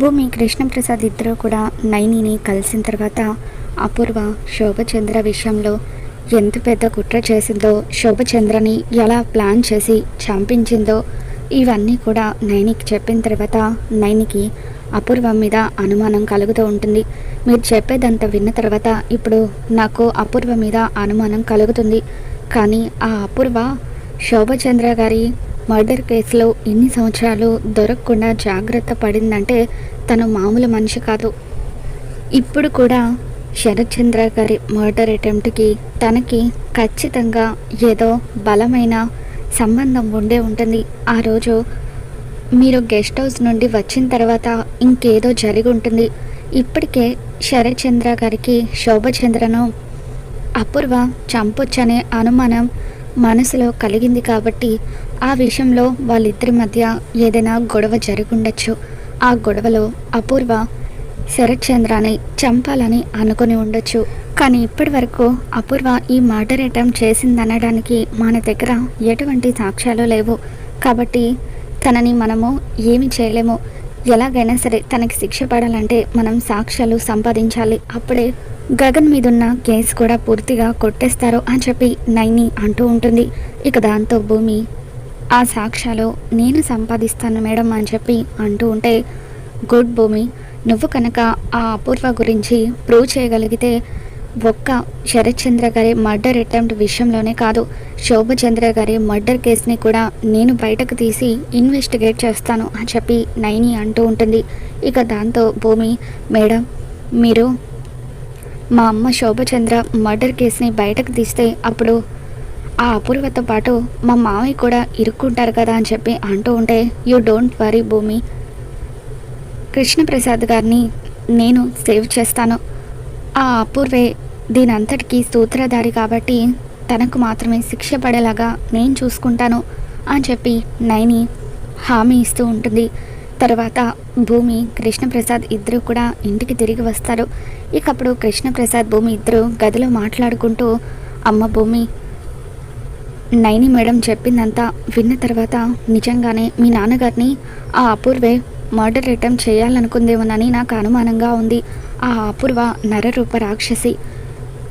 భూమి కృష్ణప్రసాద్ ఇద్దరు కూడా నైనిని కలిసిన తర్వాత అపూర్వ శోభచంద్ర విషయంలో ఎంత పెద్ద కుట్ర చేసిందో శోభచంద్రని ఎలా ప్లాన్ చేసి చంపించిందో ఇవన్నీ కూడా నైనికి చెప్పిన తర్వాత నైనికి అపూర్వ మీద అనుమానం కలుగుతూ ఉంటుంది. మీరు చెప్పేదంతా విన్న తర్వాత ఇప్పుడు నాకు అపూర్వ మీద అనుమానం కలుగుతుంది. కానీ ఆ అపూర్వ శోభచంద్ర గారి మర్డర్ కేసులో ఇన్ని సంవత్సరాలు దొరకకుండా జాగ్రత్త పడిందంటే తను మామూలు మనిషి కాదు. ఇప్పుడు కూడా శరత్చంద్ర గారి మర్డర్ అటెంప్ట్కి తనకి ఖచ్చితంగా ఏదో బలమైన సంబంధం ఉండే ఉంటుంది. ఆ రోజు మీరు గెస్ట్ హౌస్ నుండి వచ్చిన తర్వాత ఇంకేదో జరిగి ఉంటుంది. ఇప్పటికే శరత్చంద్ర గారికి శోభచంద్రను అపూర్వ చంపొచ్చనే అనుమానం మనసులో కలిగింది కాబట్టి ఆ విషయంలో వాళ్ళిద్దరి మధ్య ఏదైనా గొడవ జరుగుండొచ్చు. ఆ గొడవలో అపూర్వ శరత్ చంద్రాని చంపాలని అనుకుని ఉండొచ్చు. కానీ ఇప్పటి వరకు అపూర్వ ఈ మర్డర్ అటెంప్ట్ చేసిందనడానికి మన దగ్గర ఎటువంటి సాక్ష్యాలు లేవు. కాబట్టి తనని మనము ఏమి చేయలేము. ఎలాగైనా సరే తనకి శిక్ష పడాలంటే మనం సాక్ష్యాలు సంపాదించాలి. అప్పుడే గగన్ మీదున్న కేసు కూడా పూర్తిగా కొట్టేస్తారు అని చెప్పి నైని అంటూ ఉంటుంది. ఇక దాంతో భూమి ఆ సాక్ష్యాలు నేను సంపాదిస్తాను మేడం అని చెప్పి అంటూ ఉంటే గుడ్ భూమి నువ్వు కనుక ఆ అపూర్వ గురించి ప్రూవ్ చేయగలిగితే ఒక్క శరత్చంద్ర గారి మర్డర్ అటెంప్ట్ విషయంలోనే కాదు శోభచంద్ర గారి మర్డర్ కేసుని కూడా నేను బయటకు తీసి ఇన్వెస్టిగేట్ చేస్తాను అని చెప్పి నైని అంటూ ఉంటుంది. ఇక దాంతో భూమి మేడం మీరు మా అమ్మ శోభచంద్ర మర్డర్ కేసుని బయటకు తీస్తే అప్పుడు ఆ అపూర్వతో పాటు మా మామయ్య కూడా ఇరుక్కుంటారు కదా అని చెప్పి అంటూ ఉంటే యూ డోంట్ వరీ భూమి. కృష్ణప్రసాద్ గారిని నేను సేవ్ చేస్తాను. ఆ అపూర్వే దీనంతటికీ సూత్రధారి కాబట్టి తనకు మాత్రమే శిక్ష పడేలాగా నేను చూసుకుంటాను అని చెప్పి నైని హామీ ఇస్తూ ఉంటుంది. తర్వాత భూమి కృష్ణప్రసాద్ ఇద్దరు కూడా ఇంటికి తిరిగి వస్తారు. ఇకప్పుడు కృష్ణప్రసాద్ భూమి ఇద్దరు గదిలో మాట్లాడుకుంటూ అమ్మ భూమి నైని మేడం చెప్పిందంతా విన్న తర్వాత నిజంగానే మీ నాన్నగారిని ఆ అపూర్వే మర్డర్ అటెంప్ట్ చేయాలనుకుందేమోనని నాకు అనుమానంగా ఉంది. ఆ అపూర్వ నరరూప రాక్షసి.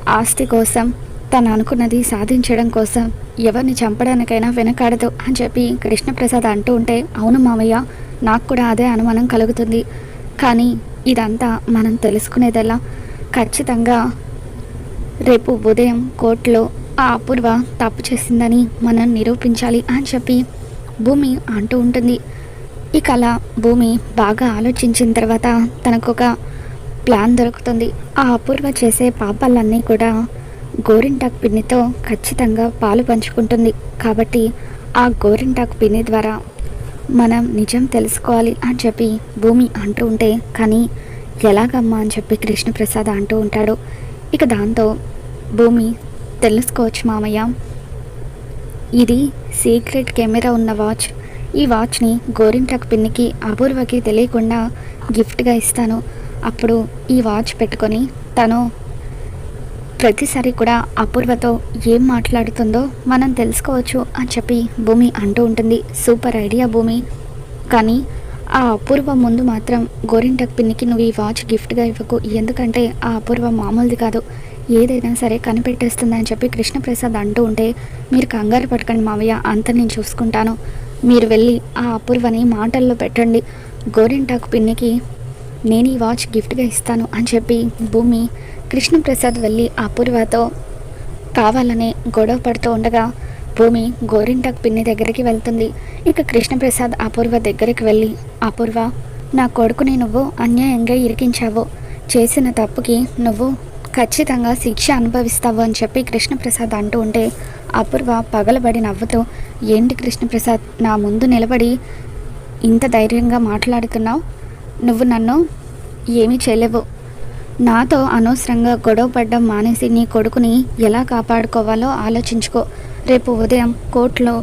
ఆస్తి కోసం తను అనుకున్నది సాధించడం కోసం ఎవరిని చంపడానికైనా వెనకాడదు అని చెప్పి కృష్ణప్రసాద్ అంటూ ఉంటే అవును మామయ్య నాకు కూడా అదే అనుమానం కలుగుతుంది. కానీ ఇదంతా మనం తెలుసుకునేదెలా ఖచ్చితంగా రేపు ఉదయం కోర్టులో ఆ అపూర్వ తప్పు చేసిందని మనం నిరూపించాలి అని చెప్పి భూమి అంటూ ఉంటుంది. ఇక అలా భూమి బాగా ఆలోచించిన తర్వాత తనకు ఒక ప్లాన్ దొరుకుతుంది. ఆ అపూర్వ చేసే పాపాలన్నీ కూడా గోరింటాక్ పిన్నితో ఖచ్చితంగా పాలు పంచుకుంటుంది. కాబట్టి ఆ గోరింటాక్ పిన్ని ద్వారా మనం నిజం తెలుసుకోవాలి అని చెప్పి భూమి అంటూ ఉంటే కానీ ఎలాగమ్మా అని చెప్పి కృష్ణప్రసాద్ అంటూ ఉంటాడు. ఇక దాంతో భూమి తెలుసుకోవచ్చు మామయ్య. ఇది సీక్రెట్ కెమెరా ఉన్న వాచ్. ఈ వాచ్ని గోరింటకు పిన్నికి అపూర్వకి తెలియకుండా గిఫ్ట్గా ఇస్తాను. అప్పుడు ఈ వాచ్ పెట్టుకొని తను ప్రతిసారి కూడా అపూర్వతో ఏం మాట్లాడుతుందో మనం తెలుసుకోవచ్చు అని చెప్పి భూమి అంటూ ఉంటుంది. సూపర్ ఐడియా భూమి. కానీ ఆ అపూర్వ ముందు మాత్రం గోరింటక్ పిన్నికి నువ్వు ఈ వాచ్ గిఫ్ట్గా ఇవ్వకు. ఎందుకంటే ఆ అపూర్వ మామూలుది కాదు. ఏదైనా సరే కనిపెట్టేస్తుందని చెప్పి కృష్ణప్రసాద్ అంటూ ఉంటే మీరు కంగారు పడకండి మావయ్య అంత నేను చూసుకుంటాను. మీరు వెళ్ళి ఆ అపూర్వని మాటల్లో పెట్టండి. గోరింటాకు పిన్నికి నేను ఈ వాచ్ గిఫ్ట్గా ఇస్తాను అని చెప్పి భూమి కృష్ణప్రసాద్ వెళ్ళి అపూర్వతో కావాలనే గొడవ పడుతూ ఉండగా భూమి గోరింటాకు పిన్ని దగ్గరికి వెళ్తుంది. ఇక కృష్ణప్రసాద్ అపూర్వ దగ్గరికి వెళ్ళి అపూర్వ నా కొడుకుని నువ్వు అన్యాయంగా ఇరికించావు. చేసిన తప్పుకి నువ్వు ఖచ్చితంగా శిక్ష అనుభవిస్తావు అని చెప్పి కృష్ణప్రసాద్ అంటూ ఉంటే అపూర్వ పగలబడి నవ్వుతూ ఏంటి కృష్ణప్రసాద్ నా ముందు నిలబడి ఇంత ధైర్యంగా మాట్లాడుతున్నావు? నువ్వు నన్ను ఏమీ చేయలేవు. నాతో అనవసరంగా గొడవ పడ్డం మానేసి నీ కొడుకుని ఎలా కాపాడుకోవాలో ఆలోచించుకో. రేపు ఉదయం కోర్టులో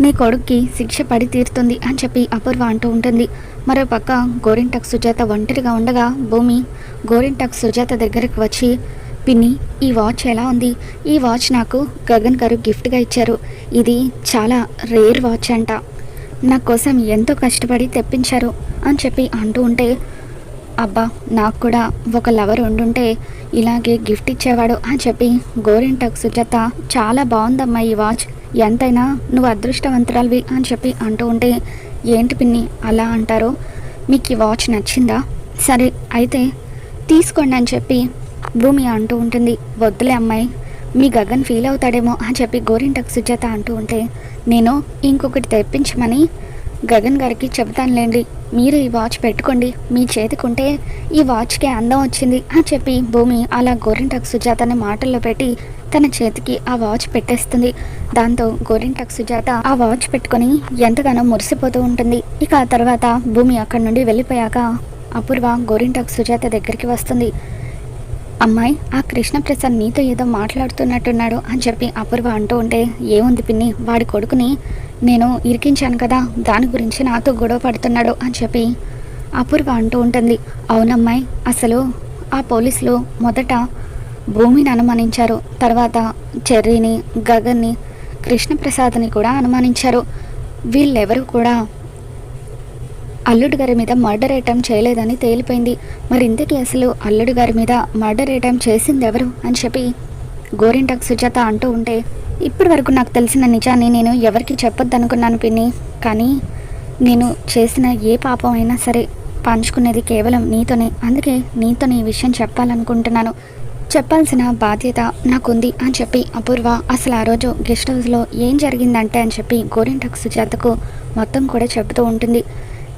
నీ కొడుక్కి శిక్ష పడి తీరుతుంది అని చెప్పి అపూర్వ అంటూ ఉంటుంది. మరోపక్క గోరింటక్ సుజాత ఒంటరిగా ఉండగా భూమి గోరింటక్ సుజాత దగ్గరికి వచ్చి పిన్ని ఈ వాచ్ ఎలా ఉంది? ఈ వాచ్ నాకు గగన్ గారు గిఫ్ట్గా ఇచ్చారు. ఇది చాలా రేర్ వాచ్ అంట. నా కోసం ఎంతో కష్టపడి తెప్పించారు అని చెప్పి అంటూ ఉంటే అబ్బా నాకు కూడా ఒక లవర్ ఉండుంటే ఇలాగే గిఫ్ట్ ఇచ్చేవాడు అని చెప్పి గోరింటక్ సుజాత చాలా బాగుందమ్మా ఈ వాచ్. ఎంతైనా నువ్వు అదృష్టవంతురాలివి అని చెప్పి అంటూ ఉంటే ఏంటి పిన్ని అలా అంటారో? మీకు ఈ వాచ్ నచ్చిందా? సరే అయితే తీసుకోండి అని చెప్పి భూమి అంటూ ఉంటుంది. వద్దులే అమ్మాయి మీ గగన్ ఫీల్ అవుతాడేమో అని చెప్పి గోరింటకు సుజాత అంటూ ఉంటే నేను ఇంకొకటి తెప్పించమని గగన్ గారికి చెబుతానులేండి. మీరు ఈ వాచ్ పెట్టుకోండి. మీ చేతికుంటే ఈ వాచ్కి అందం వచ్చింది అని చెప్పి భూమి అలా గోరింటకు సుజాతని మాటల్లో పెట్టి తన చేతికి ఆ వాచ్ పెట్టేస్తుంది. దాంతో గోరింటక్ సుజాత ఆ వాచ్ పెట్టుకొని ఎంతగానో మురిసిపోతూ ఉంటుంది. ఇక ఆ తర్వాత భూమి అక్కడి నుండి వెళ్ళిపోయాక అపూర్వ గోరింటక్ సుజాత దగ్గరికి వస్తుంది. అమ్మాయి ఆ కృష్ణప్రసాద్ నీతో ఏదో మాట్లాడుతున్నట్టున్నాడు అని చెప్పి అపూర్వ అంటూ ఉంటే ఏముంది పిన్ని? వాడి కొడుకుని నేను ఇరికించాను కదా దాని గురించి నాతో గొడవ పడుతున్నాడు అని చెప్పి అపూర్వ అంటూ ఉంటుంది. అవునమ్మాయి అసలు ఆ పోలీసులు మొదట భూమిని అనుమానించారు. తర్వాత చెర్రీని గగన్ని కృష్ణప్రసాద్ని కూడా అనుమానించారు. వీళ్ళెవరు కూడా అల్లుడు గారి మీద మర్డర్ అటెంప్ట్ చేయలేదని తేలిపోయింది. మరి ఇంతకీ అసలు అల్లుడు గారి మీద మర్డర్ అటెంప్ట్ చేసింది ఎవరు అని చెప్పి గోరింటకు సుజాత అంటూ ఉంటే ఇప్పటి వరకు నాకు తెలిసిన నిజాన్ని నేను ఎవరికి చెప్పొద్దు అనుకున్నాను పిన్ని. కానీ నేను చేసిన ఏ పాపం అయినా సరే పంచుకునేది కేవలం నీతోనే. అందుకే నీతోనే ఈ విషయం చెప్పాలనుకుంటున్నాను. చెప్పాల్సిన బాధ్యత నాకుంది అని చెప్పి అపూర్వ అసలు ఆ రోజు గెస్ట్ హౌస్లో ఏం జరిగిందంటే అని చెప్పి గోరింటకు సుజాతకు మొత్తం కూడా చెబుతూ ఉంటుంది.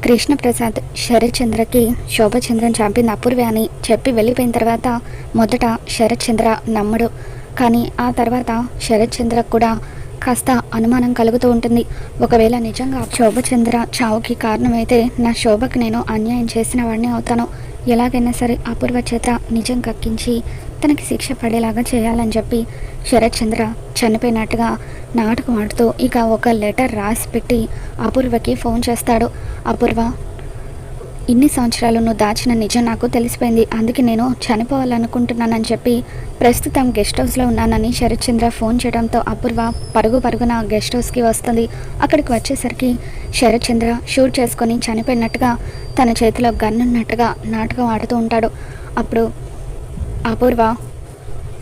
కృష్ణప్రసాద్ శరత్చంద్రకి శోభచంద్రని చంపింది అపూర్వే అని చెప్పి వెళ్ళిపోయిన తర్వాత మొదట శరత్చంద్ర నమ్మడు. కానీ ఆ తర్వాత శరత్చంద్ర కూడా కాస్త అనుమానం కలుగుతూ ఉంటుంది. ఒకవేళ నిజంగా శోభచంద్ర చావుకి కారణమైతే నా శోభకి నేను అన్యాయం చేసిన వాడిని అవుతాను. ఎలాగైనా సరే అపూర్వ చేత నిజం కక్కించి తనకి శిక్ష పడేలాగా చేయాలని చెప్పి శరత్చంద్ర చనిపోయినట్టుగా నాటకం ఆడుతూ ఇక ఒక లెటర్ రాసి పెట్టి అపూర్వకి ఫోన్ చేస్తాడు. అపూర్వ ఇన్ని సంవత్సరాలు నువ్వు దాచిన నిజం నాకు తెలిసిపోయింది. అందుకే నేను చనిపోవాలనుకుంటున్నానని చెప్పి ప్రస్తుతం గెస్ట్ హౌస్లో ఉన్నానని శరత్చంద్ర ఫోన్ చేయడంతో అపూర్వ పరుగు పరుగున గెస్ట్ హౌస్కి వస్తుంది. అక్కడికి వచ్చేసరికి శరత్చంద్ర షూట్ చేసుకొని చనిపోయినట్టుగా తన చేతిలో గన్ ఉన్నట్టుగా నాటకం ఆడుతూ ఉంటాడు. అప్పుడు అపూర్వ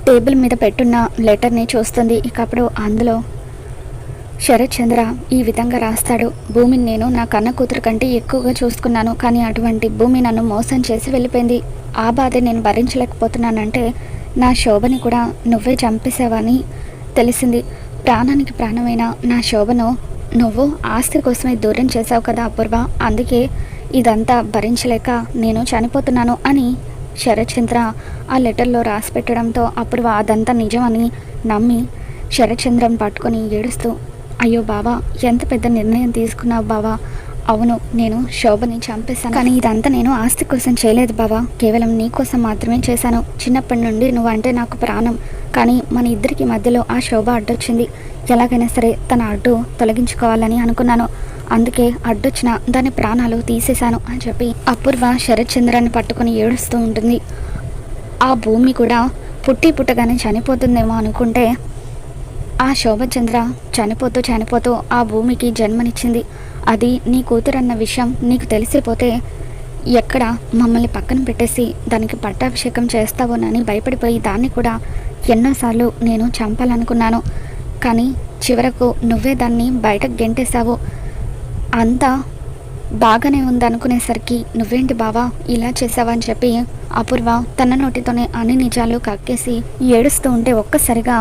టేబుల్ మీద పెట్టున్న లెటర్ని చూస్తుంది. ఇక అప్పుడు అందులో శరత్ చంద్ర ఈ విధంగా రాస్తాడు. భూమిని నేను నా కన్న కూతురు కంటే ఎక్కువగా చూసుకున్నాను. కానీ అటువంటి భూమి నన్ను మోసం చేసి వెళ్ళిపోయింది. ఆ బాధ నేను భరించలేకపోతున్నానంటే నా శోభని కూడా నువ్వే చంపేసావని తెలిసింది. ప్రాణానికి ప్రాణమైన నా శోభను నువ్వు ఆస్తి కోసమే దూరం చేశావు కదా అపూర్వ. అందుకే ఇదంతా భరించలేక నేను చనిపోతున్నాను అని శరత్చంద్ర ఆ లెటర్లో రాసి పెట్టడంతో అప్పుడు అదంతా నిజమని నమ్మి శరత్చంద్రని పట్టుకొని ఏడుస్తూ అయ్యో బావా ఎంత పెద్ద నిర్ణయం తీసుకున్నావు బావా? అవును నేను శోభని చంపేశాను. కానీ ఇదంతా నేను ఆస్తి కోసం చేయలేదు బావా. కేవలం నీ కోసం మాత్రమే చేశాను. చిన్నప్పటి నుండి నువ్వు అంటే నాకు ప్రాణం. కానీ మన ఇద్దరికి మధ్యలో ఆ శోభ అడ్డొచ్చింది. ఎలాగైనా సరే తన అడ్డు తొలగించుకోవాలని అనుకున్నాను. అందుకే అడ్డొచ్చిన దాని ప్రాణాలు తీసేశాను అని చెప్పి అపూర్వ శరత్ చంద్రాన్ని పట్టుకొని ఏడుస్తూ ఉంటుంది. ఆ భూమి కూడా పుట్టి పుట్టగానే చనిపోతుందేమో అనుకుంటే ఆ శోభచంద్ర చనిపోతూ చనిపోతూ ఆ భూమికి జన్మనిచ్చింది. అది నీ కూతురన్న విషయం నీకు తెలిసిపోతే ఎక్కడ మమ్మల్ని పక్కన పెట్టేసి దానికి పట్టాభిషేకం చేస్తావోనని భయపడిపోయి దాన్ని కూడా ఎన్నోసార్లు నేను చంపాలనుకున్నాను. కానీ చివరకు నువ్వే దాన్ని బయటకు గెంటేశావు. అంతా బాగానే ఉందనుకునేసరికి నువ్వేంటి బావా ఇలా చేసావని చెప్పి అపూర్వ తన నోటితోనే అన్ని నిజాలు కక్కేసి ఏడుస్తూ ఉంటే ఒక్కసారిగా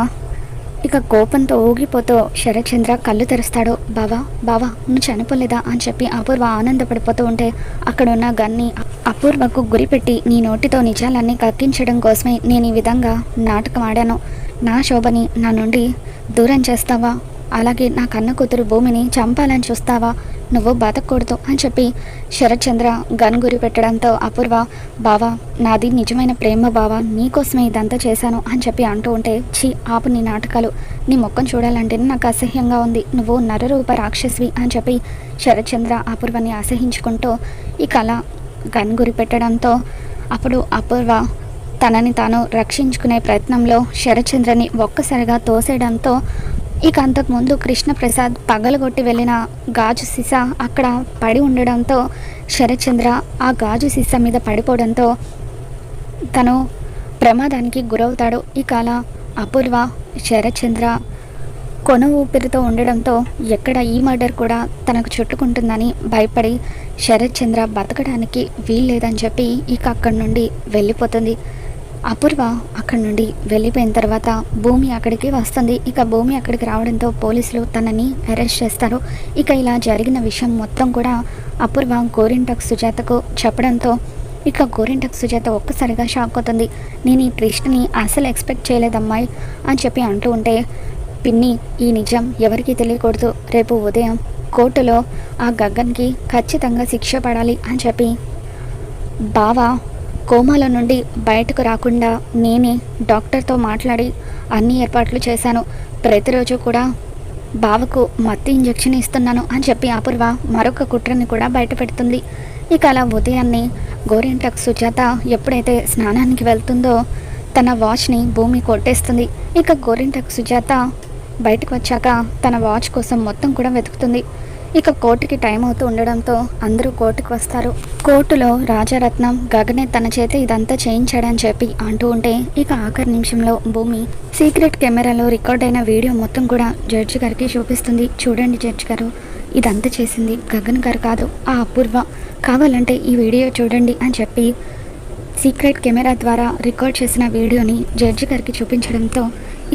ఇక కోపంతో ఊగిపోతూ శరత్చంద్ర కళ్ళు తెరుస్తాడు. బావా బావా నువ్వు చనిపోలేదా? అని చెప్పి అపూర్వ ఆనందపడిపోతూ ఉంటే అక్కడ ఉన్న గన్ని అపూర్వకు గురిపెట్టి నీ నోటితో నిజాలన్నీ కక్కించడం కోసమే నేను ఈ విధంగా నాటకం ఆడాను. నా శోభని నా నుండి దూరం చేస్తావా? అలాగే నా కన్న కూతురు భూమిని చంపాలని చూస్తావా? నువ్వు బతకూడదు అని చెప్పి శరత్చంద్ర గన్ గురి పెట్టడంతో అపూర్వ బావా నాది నిజమైన ప్రేమ బావా నీకోసమే ఇదంతా చేశాను అని చెప్పి అంటూ ఉంటే ఛీ ఆపు నీ నాటకాలు. నీ మొక్కను చూడాలంటే నాకు అసహ్యంగా ఉంది. నువ్వు నరరూప రాక్షసివి అని చెప్పి శరత్చంద్ర అపూర్వని అసహించుకుంటూ ఈ కళ గన్ గురి పెట్టడంతో అప్పుడు అపూర్వ తనని తాను రక్షించుకునే ప్రయత్నంలో శరత్చంద్రని ఒక్కసారిగా తోసేయడంతో ఇక అంతకుముందు కృష్ణప్రసాద్ పగలగొట్టి వెళ్ళిన గాజు సీసా అక్కడ పడి ఉండడంతో శరత్చంద్ర ఆ గాజు సీసా మీద పడిపోవడంతో తను ప్రమాదానికి గురవుతాడు. ఇక అలా అపూర్వ శరత్చంద్ర కొన ఊపిరితో ఉండడంతో ఎక్కడ ఈ మర్డర్ కూడా తనకు చుట్టుకుంటుందని భయపడి శరత్చంద్ర బతకడానికి వీల్లేదని చెప్పి ఇక అక్కడి నుండి వెళ్ళిపోతుంది. అపూర్వ అక్కడి నుండి వెళ్ళిపోయిన తర్వాత భూమి అక్కడికి వస్తుంది. ఇక భూమి అక్కడికి రావడంతో పోలీసులు తనని అరెస్ట్ చేస్తారు. ఇక ఇలా జరిగిన విషయం మొత్తం కూడా అపూర్వ గోరింటక్ సుజాతకు చెప్పడంతో ఇక గోరింటక్ సుజాత ఒక్కసారిగా షాక్ అవుతుంది. నేను ఈ ట్విస్ట్ని అసలు ఎక్స్పెక్ట్ చేయలేదమ్మాయి అని చెప్పి అంటూ ఉంటే పిన్ని ఈ నిజం ఎవరికీ తెలియకూడదు. రేపు ఉదయం కోర్టులో ఆ గగ్గన్కి ఖచ్చితంగా శిక్ష పడాలి అని చెప్పి బావ కోమాల నుండి బయటకు రాకుండా నేనే డాక్టర్తో మాట్లాడి అన్ని ఏర్పాట్లు చేశాను. ప్రతిరోజు కూడా బావకు మత్తు ఇంజెక్షన్ ఇస్తున్నాను అని చెప్పి అపూర్వ మరొక కుట్రని కూడా బయటపెడుతుంది. ఇక అలా ఉదయాన్నే గోరింటక్ సుజాత ఎప్పుడైతే స్నానానికి వెళ్తుందో తన వాచ్ని భూమి కొట్టేస్తుంది. ఇక గోరింటక్ సుజాత బయటకు వచ్చాక తన వాచ్ కోసం మొత్తం కూడా వెతుకుతుంది. ఇక కోర్టుకి టైం అవుతూ ఉండడంతో అందరూ కోర్టుకు వస్తారు. కోర్టులో రాజారత్నం గగనే తన చేత ఇదంతా చేయించాడని చెప్పి అంటూ ఉంటే ఇక ఆఖరి నిమిషంలో భూమి సీక్రెట్ కెమెరాలో రికార్డ్ అయిన వీడియో మొత్తం కూడా జడ్జి గారికి చూపిస్తుంది. చూడండి జడ్జి గారు ఇదంతా చేసింది గగన్ గారు కాదు ఆ అపూర్వ. కావాలంటే ఈ వీడియో చూడండి అని చెప్పి సీక్రెట్ కెమెరా ద్వారా రికార్డ్ చేసిన వీడియోని జడ్జి గారికి చూపించడంతో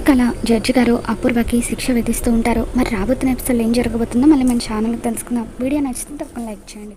ఇక అలా జడ్జి గారు అపూర్వకి శిక్ష విధిస్తూ ఉంటారు. మరి రాబోతున్న ఎపిసోడ్ ఏం జరగబోతుందో మళ్ళీ మన ఛానల్కి తెలుసుకుందాం. వీడియో నచ్చితే తప్పకుండా లైక్ చేయండి.